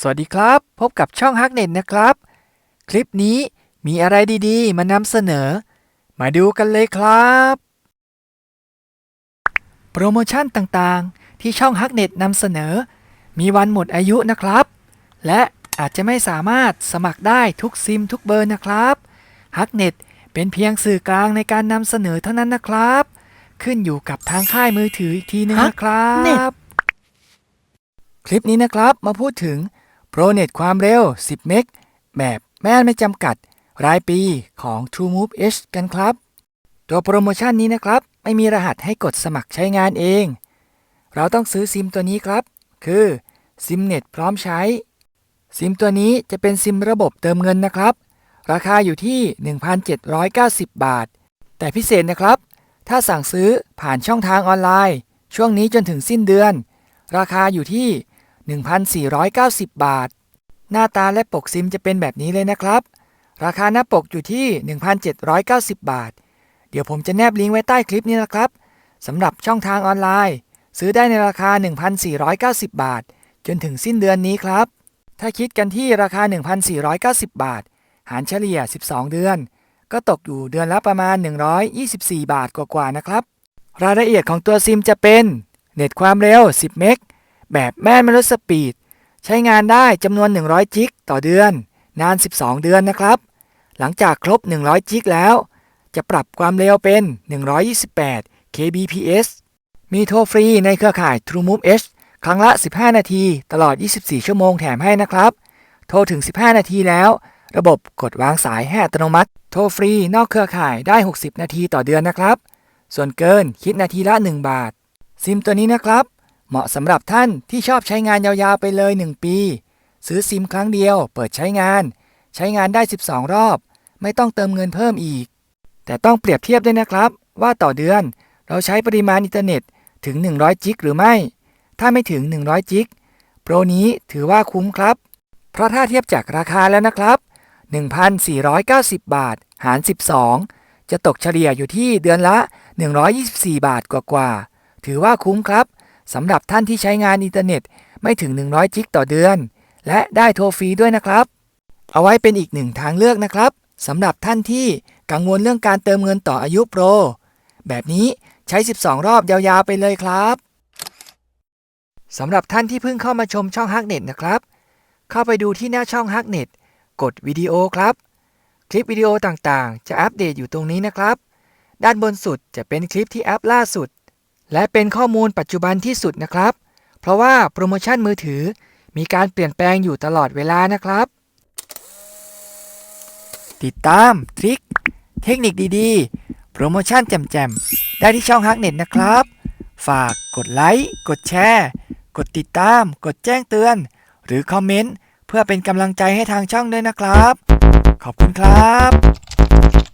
สวัสดีครับ พบกับช่องฮักเน็ตนะครับ คลิปนี้มีอะไรดีๆ มานำเสนอ มาดูกันเลยครับ โปรโมชั่นต่างๆ ที่ช่องฮักเน็ตนำเสนอ มีวันหมดอายุนะครับ และอาจจะไม่สามารถสมัครได้ทุกซิมทุกเบอร์นะครับฮักเน็ตเป็นเพียงสื่อกลางในการนำเสนอเท่านั้นนะครับ ขึ้นอยู่กับทางค่ายมือถืออีกทีนึงนะครั Hacknet บคลิปนี้นะครับมาพูดถึง ProNet ความเร็ว 10 เมกแบบแม่นไม่จำกัด รายปีของ TrueMove H กันครับ ตัวโปรโมชั่นนี้นะครับ ไม่มีรหัสให้กดสมัครใช้งานเอง เราต้องซื้อซิมตัวนี้ครับ คือซิมเน็ตพร้อมใช้ ซิมตัวนี้จะเป็นซิมระบบเติมเงินนะครับ ราคาอยู่ที่ 1,790 บาท แต่พิเศษนะครับ ถ้าสั่งซื้อผ่านช่องทางออนไลน์ ช่วงนี้จนถึงสิ้นเดือน ราคาอยู่ที่ 1,490 บาท หน้าตาและปกซิมจะเป็นแบบนี้เลยนะครับ ราคาหน้าปกอยู่ที่ 1,790 บาท เดี๋ยวผมจะแนบลิงก์ไว้ใต้คลิปนี้นะครับสำหรับช่องทางออนไลน์ ซื้อได้ในราคา 1,490 บาท จนถึงสิ้นเดือนนี้ครับ ถ้าคิดกันที่ราคา 1,490 บาท หารเฉลี่ย 12 เดือน ก็ตกอยู่เดือนละประมาณ 124 บาทกว่าๆนะครับ รายละเอียดของตัวซิมจะเป็น เน็ตความเร็ว 10 เมก แบบแม่นมนุษย์สปีด ใช้งานได้จำนวน 100 จิกต่อเดือน นาน 12 เดือนนะครับ หลังจากครบ 100 จิกแล้ว จะปรับความเร็วเป็น 128 kbps มีโทรฟรีในเครือข่าย TrueMove H ครั้งละ 15 นาที ตลอด 24 ชั่วโมงแถมให้นะครับ โทรถึง 15 นาทีแล้ว ระบบกดวางสายให้อัตโนมัติ โทรฟรีนอกเครือข่ายได้ 60 นาทีต่อเดือนนะครับ ส่วนเกินคิดนาทีละ 1 บาท ซิมตัวนี้นะครับ เหมาะสำหรับท่านที่ชอบใช้งานยาวๆไปเลย 1 ปี ซื้อซิมครั้งเดียว เปิดใช้งาน ใช้งานได้ 12 รอบ ไม่ต้องเติมเงินเพิ่มอีก แต่ต้องเปรียบเทียบด้วยนะครับ ว่าต่อเดือนเราใช้ปริมาณอินเทอร์เน็ตถึง 100 จิกหรือไม่ ถ้าไม่ถึง 100 จิก โปรนี้ถือว่าคุ้มครับ เพราะถ้าเทียบจากราคาแล้วนะครับ 1,490 บาท หาร 12 จะตกเฉลี่ยอยู่ที่เดือนละ 124 บาทกว่าๆ ถือว่าคุ้มครับ สำหรับท่านที่ใช้งานอินเทอร์เน็ตไม่ถึง 100 จิกต่อเดือน และได้โทรฟรีด้วยนะครับ เอาไว้เป็นอีกหนึ่งทางเลือกนะครับสำหรับท่านที่กังวลเรื่องการเติมเงินต่ออายุโปร แบบนี้ใช้ 12 รอบยาวๆไปเลยครับสำหรับท่านที่เพิ่งเข้ามาชมช่องฮักเน็ตนะครับ เข้าไปดูที่หน้าช่องฮักเน็ตกดวิดีโอครับ คลิปวิดีโอต่างๆ จะอัปเดตอยู่ตรงนี้นะครับ ด้านบนสุดจะเป็นคลิปที่อัปล่าสุด และเป็นข้อมูลปัจจุบันที่สุดนะครับ เพราะว่าโปรโมชั่นมือถือมีการเปลี่ยนแปลงอยู่ตลอดเวลานะครับ ติดตามทริคเทคนิคดีๆ โปรโมชั่นแจ่มๆ ได้ที่ช่องฮักเน็ตนะครับ ฝากกดไลค์กดแชร์ กดติดตาม กดแจ้งเตือน หรือคอมเมนต์ เพื่อเป็นกำลังใจให้ทางช่องด้วยนะครับ ขอบคุณครับ